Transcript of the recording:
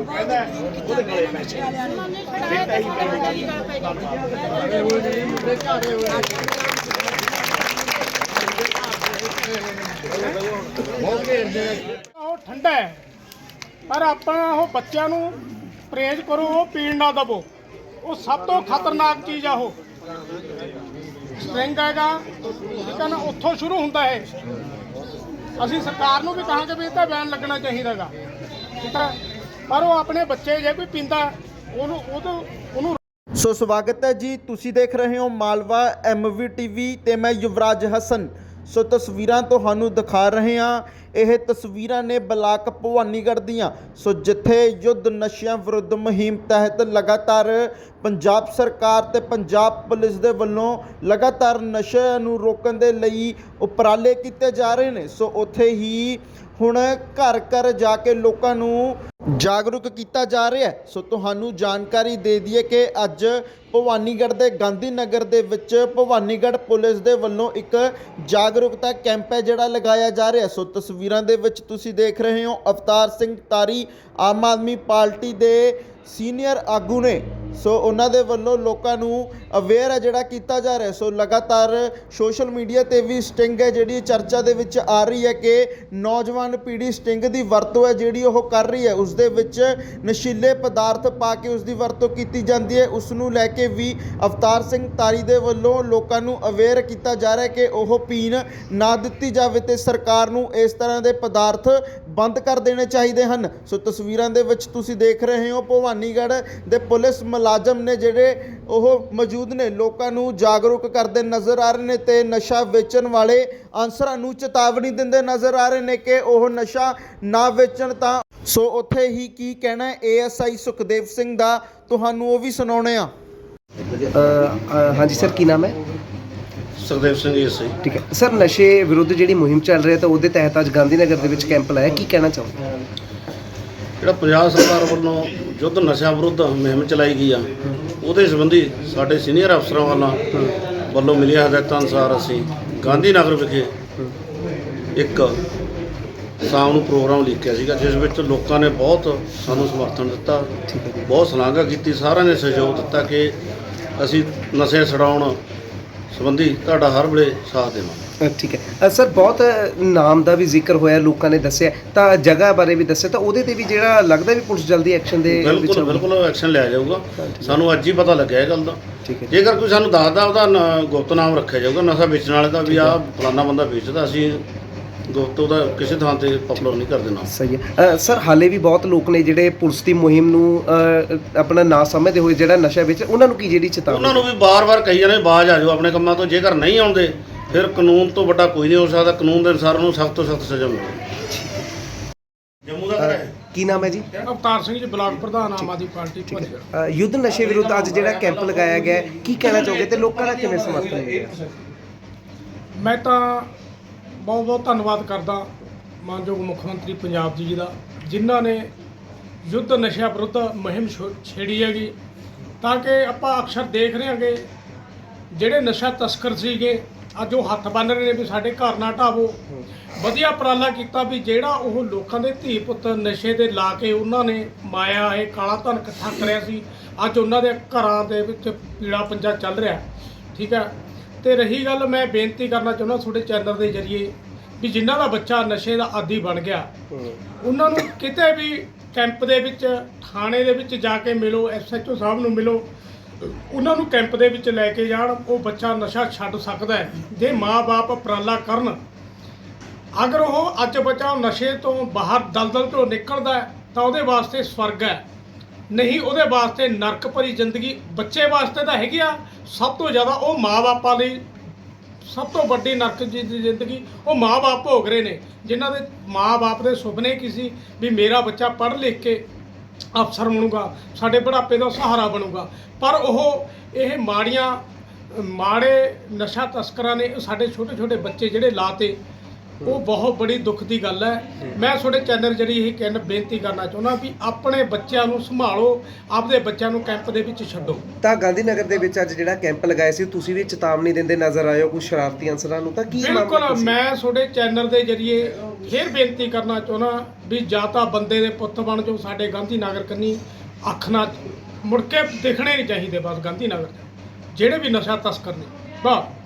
ਨੂੰ ਕਹਿੰਦਾ ਉਹਦੇ ਗਲੇ ਪੈਸੇ ਦਿੱਤਾ ਹੀ ਉਹ ਠੰਡਾ ਹੈ ਪਰ ਆਪਣਾ ਉਹ ਬੱਚਿਆਂ ਨੂੰ ਪ੍ਰੇਜ ਕਰੋ ਉਹ ਪੀਣ ਨਾ ਦਵੋ। ਉਹ ਸਭ ਤੋਂ ਖਤਰਨਾਕ ਚੀਜ਼ ਆ ਉਹ। ਸਟ੍ਰਿੰਗ ਹੈਗਾ ਠੀਕ ਹੈ ਨਾ ਉੱਥੋਂ ਸ਼ੁਰੂ ਹੁੰਦਾ ਹੈ ਅਸੀਂ ਸਰਕਾਰ ਨੂੰ ਵੀ ਕਹਾਂਗੇ ਵੀ ਇਹ ਤਾਂ ਬੈਨ ਲੱਗਣਾ ਚਾਹੀਦਾਗਾ ਠੀਕ ਹੈ ਪਰ ਉਹ ਆਪਣੇ ਬੱਚੇ ਜੇ ਕੋਈ ਪੀਂਦਾ, ਉਹਨੂੰ, ਉਹ ਉਹਨੂੰ ਸੋ ਸਵਾਗਤ ਹੈ ਜੀ, ਤੁਸੀਂ ਦੇਖ ਰਹੇ ਹੋ ਮਾਲਵਾ ਐਮਵੀ ਟੀਵੀ ਤੇ ਮੈਂ ਯੁਵਰਾਜ ਹਸਨ। ਸੋ ਤਸਵੀਰਾਂ ਤੁਹਾਨੂੰ ਦਿਖਾ ਰਹੇ ਹਾਂ। ਇਹ ਤਸਵੀਰਾਂ ਨੇ ਬਲਾਕ ਭਵਾਨੀਗੜ੍ਹ ਦੀਆਂ। ਸੋ ਜਿੱਥੇ ਯੁੱਧ ਨਸ਼ਿਆਂ ਵਿਰੁੱਧ ਮੁਹਿੰਮ ਤਹਿਤ ਲਗਾਤਾਰ ਪੰਜਾਬ ਸਰਕਾਰ ਤੇ ਪੰਜਾਬ ਪੁਲਿਸ ਦੇ ਵੱਲੋਂ ਲਗਾਤਾਰ ਨਸ਼ਿਆਂ ਨੂੰ ਰੋਕਣ ਦੇ ਲਈ ਉਪਰਾਲੇ ਕੀਤੇ ਜਾ ਰਹੇ ਨੇ। ਸੋ ਉੱਥੇ ਹੀ ਹੁਣ ਘਰ ਘਰ ਜਾ ਕੇ ਲੋਕਾਂ ਨੂੰ ਜਾਗਰੂਕ ਕੀਤਾ ਜਾ ਰਿਹਾ ਹੈ। ਸੋ ਤੁਹਾਨੂੰ ਜਾਣਕਾਰੀ ਦੇ ਦਈਏ ਕਿ ਅੱਜ ਭਵਾਨੀਗੜ੍ਹ ਦੇ ਗਾਂਧੀ ਨਗਰ ਦੇ ਵਿੱਚ ਭਵਾਨੀਗੜ੍ਹ ਪੁਲਿਸ ਦੇ ਵੱਲੋਂ ਇੱਕ ਜਾਗਰੂਕਤਾ ਕੈਂਪ ਹੈ ਜਿਹੜਾ ਲਗਾਇਆ ਜਾ ਰਿਹਾ ਸੋ ਤਸਵੀਰਾਂ ਦੇ ਵਿੱਚ ਤੁਸੀਂ ਦੇਖ ਰਹੇ ਹੋ ਅਵਤਾਰ ਸਿੰਘ ਤਾਰੀ, ਆਮ ਆਦਮੀ ਪਾਰਟੀ ਦੇ ਸੀਨੀਅਰ ਆਗੂ ਨੇ ਸੋ ਉਹਨਾਂ ਦੇ ਵੱਲੋਂ ਲੋਕਾਂ ਨੂੰ ਅਵੇਅਰ ਹੈ ਜਿਹੜਾ ਕੀਤਾ ਜਾ ਰਿਹਾ। ਸੋ ਲਗਾਤਾਰ ਸੋਸ਼ਲ ਮੀਡੀਆ ਤੇ ਵੀ ਸਟਿੰਗ ਹੈ, ਜਿਹੜੀ ਚਰਚਾ ਦੇ ਵਿੱਚ ਆ ਰਹੀ ਹੈ ਕਿ ਨੌਜਵਾਨ ਪੀੜ੍ਹੀ ਸਟਿੰਗ ਦੀ ਵਰਤੋਂ ਹੈ, ਜਿਹੜੀ ਉਹ ਕਰ ਰਹੀ ਹੈ। ਉਸ ਦੇ ਵਿੱਚ ਨਸ਼ੀਲੇ ਪਦਾਰਥ ਪਾ ਕੇ ਉਸ ਦੀ ਵਰਤੋਂ ਕੀਤੀ ਜਾਂਦੀ ਹੈ। ਉਸ ਨੂੰ ਲੈ ਕੇ ਵੀ ਅਵਤਾਰ ਸਿੰਘ ਤਾਰੀ ਦੇ ਵੱਲੋਂ ਲੋਕਾਂ ਨੂੰ ਅਵੇਅਰ ਕੀਤਾ ਜਾ ਰਿਹਾ ਕਿ ਉਹ ਪੀਣ ਨਾ ਦਿੱਤੀ ਜਾਵੇ ਤੇ ਸਰਕਾਰ ਨੂੰ ਇਸ ਤਰ੍ਹਾਂ ਦੇ ਪਦਾਰਥ ਬੰਦ ਕਰ ਦੇਣੇ ਚਾਹੀਦੇ ਹਨ। ਸੋ ਤਸਵੀਰਾਂ ਦੇ ਵਿੱਚ ਤੁਸੀਂ ਦੇਖ ਰਹੇ ਹੋ ਭਵਾਨੀਗੜ੍ਹ ਦੇ ਪੁਲਿਸ ਮੁਲਾਜ਼ਮ ਨੇ ਜਿਹੜੇ ਉਹ ਮੌਜੂਦ ਨੇ। ਲੋਕਾਂ ਨੂੰ ਜਾਗਰੂਕ ਕਰਦੇ ਨਜ਼ਰ ਆ ਰਹੇ ਨੇ ਤੇ ਨਸ਼ਾ ਵੇਚਣ ਵਾਲੇ ਅਨਸਰਾਂ ਨੂੰ ਚੇਤਾਵਨੀ ਦਿੰਦੇ ਨਜ਼ਰ ਆ ਰਹੇ ਨੇ ਕਿ ਉਹ ਨਸ਼ਾ ਨਾ ਵੇਚਣ ਤਾਂ ਸੋ ਉੱਥੇ ਹੀ ਕੀ ਕਹਿਣਾ ਹੈ? ਏਐਸਆਈ ਸੁਖਦੇਵ ਸਿੰਘ ਦਾ। ਤੁਹਾਨੂੰ ਉਹ ਵੀ ਸੁਣਾਉਣੇ ਆ ਅ, ਅ, ਹਾਂਜੀ ਸਰ ਕੀ ਨਾਮ ਹੈ? ਸੁਖਦੇਵ ਸਿੰਘ ਜੀ ਅਸੀਂ। ਠੀਕ ਹੈ। ਸਰ ਨਸ਼ੇ ਵਿਰੁੱਧ ਜਿਹੜੀ ਮੁਹਿੰਮ ਚੱਲ ਰਹੀ ਹੈ ਤਾਂ ਉਹਦੇ ਤਹਿਤ ਅੱਜ ਗਾਂਧੀ ਨਗਰ ਦੇ ਵਿੱਚ ਕੈਂਪ ਲਾਇਆ। ਕੀ ਕਹਿਣਾ ਚਾਹੋਗੇ? ਜਿਹੜਾ ਪੰਜਾਬ ਸਰਕਾਰ ਵੱਲੋਂ ਯੁੱਧ ਨਸ਼ਾ ਵਿਰੁੱਧ ਮੁਹਿੰਮ ਚਲਾਈ ਗਈ ਆ ਉਹਦੇ ਸੰਬੰਧੀ ਸਾਡੇ ਸੀਨੀਅਰ ਅਫਸਰਾਂ ਵੱਲੋਂ ਵੱਲੋਂ ਮਿਲੀਆਂ ਹਦਾਇਤਾਂ ਅਨੁਸਾਰ ਅਸੀਂ ਗਾਂਧੀ ਨਗਰ ਵਿਖੇ ਇੱਕ ਸ਼ਾਮ ਨੂੰ ਪ੍ਰੋਗਰਾਮ ਲਿਖਿਆ ਸੀਗਾ ਜਿਸ ਵਿੱਚ ਲੋਕਾਂ ਨੇ ਬਹੁਤ ਸਾਨੂੰ ਸਮਰਥਨ ਦਿੱਤਾ ਬਹੁਤ ਸ਼ਲਾਘਾ ਕੀਤੀ ਸਾਰਿਆਂ ਨੇ ਸਹਿਯੋਗ ਦਿੱਤਾ ਕਿ ਅਸੀਂ ਨਸ਼ੇ ਛਡਾਉਣ ਸੰਬੰਧੀ ਤੁਹਾਡਾ ਹਰ ਵੇਲੇ ਸਾਥ ਦੇਵਾਂਗੇ। ਠੀਕ ਹੈ। ਸਰ ਬਹੁਤ ਨਾਮ ਦਾ ਵੀ ਜ਼ਿਕਰ ਹੋਇਆ ਲੋਕਾਂ ਨੇ ਦੱਸਿਆ। ਤਾਂ ਜਗ੍ਹਾ ਬਾਰੇ ਵੀ ਦੱਸਿਆ। ਤਾਂ ਉਹਦੇ ਤੇ ਵੀ ਜਿਹੜਾ ਲੱਗਦਾ ਵੀ ਪੁਲਿਸ ਜਲਦੀ ਐਕਸ਼ਨ ਦੇ ਵਿੱਚ ਬਿਲਕੁਲ। ਬਿਲਕੁਲ ਐਕਸ਼ਨ ਲਿਆ ਜਾਊਗਾ। ਸਾਨੂੰ ਅੱਜ ਹੀ ਪਤਾ ਲੱਗਿਆ ਇਹ ਗੱਲ ਦਾ। ਠੀਕ ਹੈ। ਜੇਕਰ ਕੋਈ ਸਾਨੂੰ ਦੱਸਦਾ ਉਹਦਾ ਗੁਪਤ ਨਾਮ ਰੱਖਿਆ ਜਾਊਗਾ ਨਸ਼ਾ ਵੇਚਣ ਵਾਲੇ ਦਾ ਵੀ ਆਹ ਫਲਾਨਾ ਬੰਦਾ ਵੇਚਦਾ ਅਸੀਂ ਗੁਪਤ ਉਹਦਾ ਕਿਸੇ ਥਾਂ ਤੇ ਪਪੂਲਰ ਨਹੀਂ ਕਰ ਦੇਣਾ ਸਹੀ ਹੈ। ਸਰ ਹਾਲੇ ਵੀ ਬਹੁਤ ਲੋਕ ਨੇ ਜਿਹੜੇ ਪੁਲਿਸ ਦੀ ਮੁਹਿੰਮ ਨੂੰ ਅ, ਆਪਣਾ ਨਾ ਸਮਝਦੇ ਹੋਏ ਜਿਹੜਾ ਨਸ਼ਾ ਵਿੱਚ ਉਹਨਾਂ ਨੂੰ ਕੀ ਜਿਹੜੀ ਚੇਤਾਵਨੀ? ਉਹਨਾਂ ਨੂੰ ਵੀ ਬਾਰ-ਬਾਰ ਕਹੀ ਜਾਂਦੇ ਬਾਜ ਆ ਜਾਓ ਆਪਣੇ ਕੰਮਾਂ ਤੋਂ ਜੇਕਰ ਨਹੀਂ ਆਉਂਦੇ ਫਿਰ ਕਾਨੂੰਨ ਤੋਂ ਵੱਡਾ ਕੋਈ ਨਹੀਂ ਹੋ ਸਕਦਾ ਕਾਨੂੰਨ ਦੇ ਅਨੁਸਾਰ ਉਹਨੂੰ ਸਖਤ ਤੋਂ ਸਖਤ ਸਜ਼ਾ ਮਿਲੇ। ਜੰਮੂ ਦਾ ਘਰ ਹੈ। ਕੀ ਨਾਮ ਹੈ ਜੀ? ਅਵਤਾਰ ਸਿੰਘ ਜੀ ਬਲਾਕ ਪ੍ਰਧਾਨ ਆਮ ਆਦਮੀ ਪਾਰਟੀ ਅ, ਯੁੱਧ ਨਸ਼ੇ ਵਿਰੁੱਧ ਅੱਜ ਜਿਹੜਾ ਕੈਂਪ ਲਗਾਇਆ ਗਿਆ ਹੈ, ਕੀ ਕਹਿਣਾ ਚਾਹੋਗੇ ਤੇ ਲੋਕਾਂ ਦਾ ਕਿਵੇਂ ਸਮਰਥਨ ਮਿਲਿਆ ਮੈਂ ਤਾਂ ਬਹੁਤ ਬਹੁਤ ਧੰਨਵਾਦ ਕਰਦਾ ਮਾਨਯੋਗ ਮੁੱਖ ਮੰਤਰੀ ਪੰਜਾਬ ਜੀ ਦਾ, ਜਿਨ੍ਹਾਂ ਨੇ ਯੁੱਧ ਨਸ਼ਿਆਂ ਵਿਰੁੱਧ ਮੁਹਿੰਮ ਛੋ- ਛੇੜੀ ਹੈਗੀ। ਤਾਂ ਕਿ ਆਪਾਂ ਅਕਸਰ ਦੇਖ ਰਹੇ ਹਾਂਗੇ, ਜਿਹੜੇ ਨਸ਼ਾ ਤਸਕਰ ਸੀਗੇ, ਅੱਜ ਉਹ ਹੱਥ ਬੰਨ ਰਹੇ ਨੇ ਵੀ ਸਾਡੇ ਘਰ ਨਾ ਢਾਵੋ। ਵਧੀਆ ਉਪਰਾਲਾ ਕੀਤਾ ਵੀ ਜਿਹੜਾ ਉਹ ਲੋਕਾਂ ਦੇ ਧੀ ਪੁੱਤ ਨਸ਼ੇ ਦੇ ਲਾ ਕੇ ਉਹਨਾਂ ਨੇ ਮਾਇਆ, ਇਹ ਕਾਲਾ ਧਨ ਇਕੱਠਾ ਕਰਿਆ ਸੀ, ਅੱਜ ਉਹਨਾਂ ਦੇ ਘਰਾਂ ਦੇ ਵਿੱਚ ਪੀੜਾ ਪੰਜਾ ਚੱਲ ਰਿਹਾ। ਠੀਕ ਹੈ? ਤੇ ਰਹੀ ਗੱਲ ਮੈਂ ਬੇਨਤੀ ਕਰਨਾ ਚਾਹੁੰਦਾ ਤੁਹਾਡੇ ਚੈਨਲ ਦੇ ਜ਼ਰੀਏ ਵੀ ਜਿਨ੍ਹਾਂ ਦਾ ਬੱਚਾ ਨਸ਼ੇ ਦਾ ਆਦੀ ਬਣ ਗਿਆ ਉਹਨਾਂ ਨੂੰ ਕਿਤੇ ਵੀ ਕੈਂਪ ਦੇ ਵਿੱਚ ਥਾਣੇ ਦੇ ਵਿੱਚ ਜਾ ਕੇ ਮਿਲੋ ਐਸਐਚਓ ਸਾਹਿਬ ਨੂੰ ਮਿਲੋ ਉਹਨਾਂ ਨੂੰ ਕੈਂਪ ਦੇ ਵਿੱਚ ਲੈ ਕੇ ਜਾਣ ਉਹ ਬੱਚਾ ਨਸ਼ਾ ਛੱਡ ਸਕਦਾ ਹੈ। ਜੇ ਮਾਪੇ ਉਪਰਾਲਾ ਕਰਨ ਅਗਰ ਉਹ ਅੱਜ ਬੱਚਾ ਨਸ਼ੇ ਤੋਂ ਬਾਹਰ ਦਲਦਲ ਤੋਂ ਨਿਕਲਦਾ ਤਾਂ ਉਹਦੇ ਵਾਸਤੇ ਸਵਰਗ ਹੈ। ਨਹੀਂ, ਉਹਦੇ ਵਾਸਤੇ ਨਰਕ ਭਰੀ ਜ਼ਿੰਦਗੀ ਬੱਚੇ ਵਾਸਤੇ ਤਾਂ ਹੈਗੀ ਆ। ਸਭ ਤੋਂ ਜ਼ਿਆਦਾ ਉਹ ਮਾਪੇ ਲਈ ਸਭ ਤੋਂ ਵੱਡੀ ਨਰਕ ਦੀ ਜ਼ਿੰਦਗੀ ਉਹ ਮਾਪੇ ਭੋਗ ਰਹੇ ਨੇ। ਜਿਨ੍ਹਾਂ ਦੇ ਮਾਪੇ ਦੇ ਸੁਪਨੇ ਕੀ ਸੀ ਵੀ ਮੇਰਾ ਬੱਚਾ ਪੜ੍ਹ ਲਿਖ ਕੇ ਅਫਸਰ ਬਣੂਗਾ, ਸਾਡੇ ਬੁਢਾਪੇ ਦਾ ਸਹਾਰਾ ਬਣੂਗਾ। ਪਰ ਉਹ ਇਹ ਮਾੜੀਆਂ, ਮਾੜੇ ਨਸ਼ਾ ਤਸਕਰਾਂ ਨੇ ਸਾਡੇ ਛੋਟੇ ਛੋਟੇ ਬੱਚੇ ਜਿਹੜੇ ਲਾਤੇ ਉਹ ਬਹੁਤ ਬੜੀ ਦੁੱਖ ਦੀ ਗੱਲ ਹੈ। ਮੈਂ ਤੁਹਾਡੇ ਚੈਨਲ ਜਿਹੜੀ ਇਹ ਕਹਿਣ ਬੇਨਤੀ ਕਰਨਾ ਚਾਹੁੰਦਾ ਵੀ ਆਪਣੇ ਬੱਚਿਆਂ ਨੂੰ ਸੰਭਾਲੋ ਆਪਦੇ ਬੱਚਿਆਂ ਨੂੰ ਕੈਂਪ ਦੇ ਵਿੱਚ ਛੱਡੋ। ਤਾਂ ਗਾਂਧੀ ਨਗਰ ਦੇ ਵਿੱਚ ਅੱਜ ਜਿਹੜਾ ਕੈਂਪ ਲਗਾਇਆ ਸੀ ਤੁਸੀਂ ਵੀ ਚੇਤਾਵਨੀ ਦਿੰਦੇ ਨਜ਼ਰ ਆਏ ਹੋ ਕੁਝ ਸ਼ਰਾਰਤੀ ਅਨਸਰਾਂ ਨੂੰ ਤਾਂ ਕੀ ਬਿਲਕੁਲ? ਮੈਂ ਤੁਹਾਡੇ ਚੈਨਲ ਦੇ ਜਰੀਏ ਫੇਰ ਬੇਨਤੀ ਕਰਨਾ ਚਾਹੁੰਦਾ ਵੀ ਜਾਂ ਤਾਂ ਬੰਦੇ ਦੇ ਪੁੱਤ ਬਣ ਜਾਓ ਸਾਡੇ ਗਾਂਧੀ ਨਗਰ ਕੰਨੀ ਅੱਖ ਨਾ ਮੁੜ ਕੇ ਦਿਖਣੇ ਨਹੀਂ ਚਾਹੀਦੇ ਬਸ ਗਾਂਧੀ ਨਗਰ ਜਿਹੜੇ ਵੀ ਨਸ਼ਾ ਤਸਕਰ ਨੇ ਬਸ